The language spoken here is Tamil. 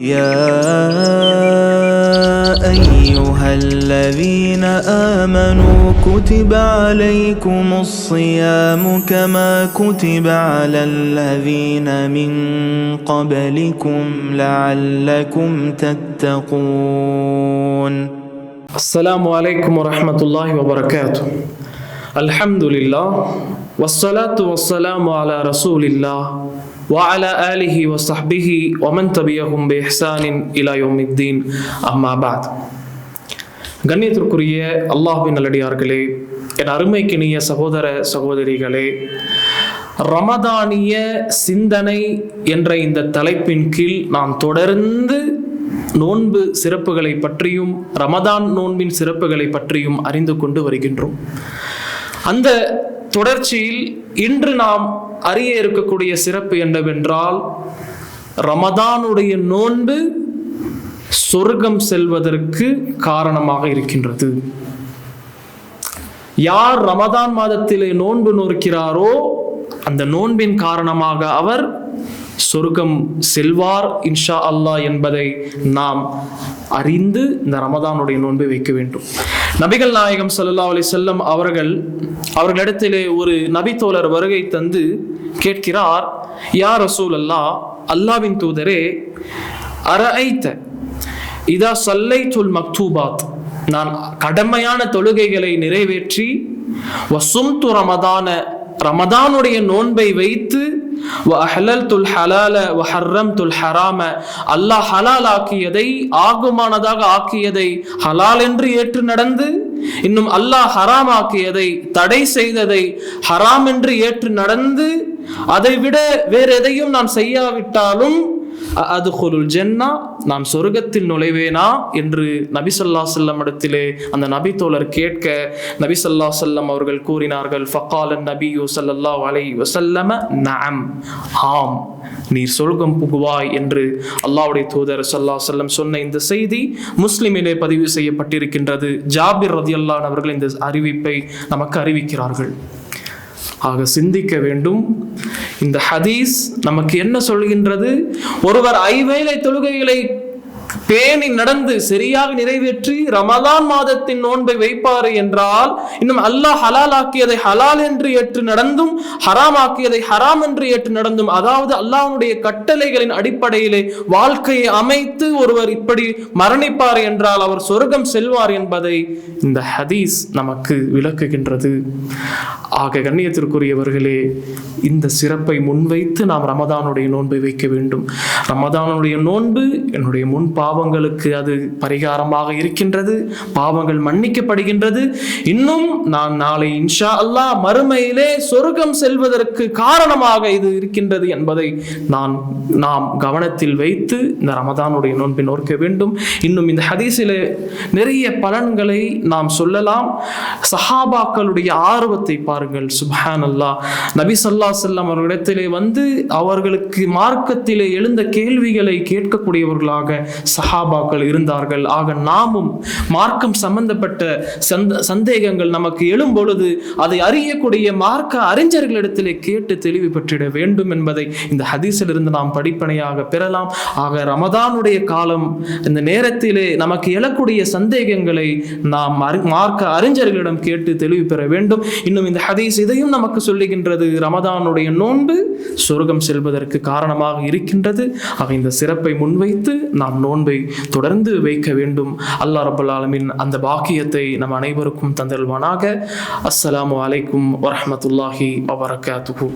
يا أيها الذين آمنوا كتب عليكم الصيام كما كتب على الذين من قبلكم لعلكم تتقون. السلام عليكم ورحمة الله وبركاته. الحمد لله والصلاة والسلام على رسول الله وعلى آله وصحبه ومن تبعهم بإحسان إلى يوم الدين أما بعد கண்ணியத்திற்குரிய அல்லாஹ்வின் நல்லடியார்களே என் அருமைக்கினிய சகோதர சகோதரிகளே ரமதானிய சிந்தனை என்ற இந்த தலைப்பின் கீழ் நாம் தொடர்ந்து நோன்பு சிறப்புகளை பற்றியும் ரமதான் நோன்பின் சிறப்புகளை பற்றியும் அறிந்து கொண்டு வருகின்றோம் அந்த தொடர்ச்சியில் இன்று நாம் அறிய இருக்கக்கூடிய சிறப்பு என்னவென்றால் ரமதானுடைய நோன்பு சொர்க்கம் செல்வதற்கு காரணமாக இருக்கின்றது. யார் ரமதான் மாதத்திலே நோன்பு நோக்கிறாரோ அந்த நோன்பின் காரணமாக அவர் சொர்க்கம் செல்வார் இன்ஷா அல்லாஹ் என்பதை நாம் அறிந்து இந்த ரமதானுடைய நோன்பை வைக்க வேண்டும். நபிகள் நாயகம் சல்லா அலி செல்லம் அவர்கள் அவர்களிடத்திலே ஒரு நபித்தோழர் வருகை தந்து கேட்கிறார் யார் ரசூல் அல்லாஹ் அல்லாவின் தூதரே அரஐத்த இதா சல்லை சொல் மக்தூபாத் நான் கடமையான தொழுகைகளை நிறைவேற்றி வசும் ரமதான ரமதானுடைய நோன்பை வைத்து அஹலல் துல் ஹலால வஹர்ரம் துல் ஹராம அல்லாஹ் ஹலால் ஆக்கியதை ஆகுமானதாக ஆக்கியதை ஹலால் என்று ஏற்று நடந்து இன்னும் அல்லாஹ் ஹராம் ஆக்கியதை தடை செய்ததை ஹராம் என்று ஏற்று நடந்து அதை விட வேற எதையும் நான் செய்யாவிட்டாலும் அதுகொலுல் ஜென்னா நான் சொர்க்கத்தில் நுழைவேனா? என்று நபி சொல்லா செல்லம் இடத்திலே அந்த நபி தோழர் கேட்க நபி சொல்லா செல்லம் அவர்கள் கூறினார்கள் ஃபக்காலன் நபியூ சல்லல்லா அலை வசல்லம நாம் ஆம் நீர் சொர்க்கம் புகுவாய் என்று அல்லாவுடைய தூதர் சல்லா செல்லம் சொன்ன இந்த செய்தி முஸ்லிமிலே பதிவு செய்யப்பட்டிருக்கின்றது. ஜாபிர் ரதியல்லான் அவர்கள் இந்த அறிவிப்பை நமக்கு அறிவிக்கிறார்கள். ஆக சிந்திக்க வேண்டும். இந்த ஹதீஸ் நமக்கு என்ன சொல்கின்றது? ஒருவர் ஐவேளை தொழுகைகளை பேணி நடந்து சரியாக நிறைவேற்றி ரமதான் மாதத்தின் நோன்பை வைப்பாரு என்றால் இன்னும் அல்லாஹ் ஹலால் ஆக்கியதை ஹலால் என்று ஏற்று நடந்தும் ஹராம் ஆக்கியதை ஹராம் என்று ஏற்று நடந்தும் அதாவது அல்லாஹனுடைய கட்டளைகளின் அடிப்படையிலே வாழ்க்கையை அமைத்து ஒருவர் இப்படி மரணிப்பார் என்றால் அவர் சொர்க்கம் செல்வார் என்பதை இந்த ஹதீஸ் நமக்கு விளக்குகின்றது. ஆக கண்ணியத்திற்குரியவர்களே இந்த சிறப்பை முன்வைத்து நாம் ரமதானுடைய நோன்பை வைக்க வேண்டும். ரமதானுடைய நோன்பு என்னுடைய முன் பாவங்களுக்கு அது பரிகாரமாக இருக்கின்றது பாவங்கள் மன்னிக்கப்படுகின்றது. இன்னும் நான் நாளை இன்ஷா அல்லாஹ் மறுமையிலே சொர்க்கம் செல்வதற்கு காரணமாக இது இருக்கின்றது என்பதை நான் நாம் கவனத்தில் வைத்து இந்த ரமதானுடைய நோன்பை நோக்க வேண்டும். இன்னும் இந்த ஹதீஸிலே நிறைய பலன்களை நாம் சொல்லலாம். சஹாபாக்களுடைய ஆர்வத்தை பாருங்கள். சுபஹான் அல்லாஹ் நபி சொல்லா செல்லம் அவர்களிடத்திலே வந்து அவர்களுக்கு மார்க்கத்திலே எழுந்த கேள்விகளை கேட்கக்கூடியவர்களாக சஹாபாக்கள் இருந்தார்கள். ஆக நாமும் மார்க்கம் சம்பந்தப்பட்ட சந்த சந்தேகங்கள் நமக்கு எழும் பொழுது அதை அறியக்கூடிய மார்க்க அறிஞர்களிடத்திலே கேட்டு தெளிவு பெற்றிட வேண்டும் என்பதை இந்த ஹதீஸில் இருந்து நாம் படிப்பனையாக பெறலாம். ஆக ரமதானுடைய காலம் இந்த நேரத்திலே நமக்கு எழக்கூடிய சந்தேகங்களை நாம் மார்க்க அறிஞர்களிடம் கேட்டு தெளிவு பெற வேண்டும். இன்னும் இந்த ஹதீஸ் இதையும் நமக்கு சொல்லுகின்றது. ரமதானுடைய நோன்பு சொர்க்கம் செல்வதற்கு காரணமாக இருக்கின்றது. ஆக இந்த சிறப்பை முன்வைத்து நாம் நோன்பை தொடர்ந்து வைக்க வேண்டும். அல்லாஹ் ரபுல் ஆலமின் அந்த பாக்கியத்தை நம் அனைவருக்கும் தந்தல்வானாக அஸ்ஸலாமு அலைக்கும் வரமத்துல்லாஹி வபரகாத்துஹு.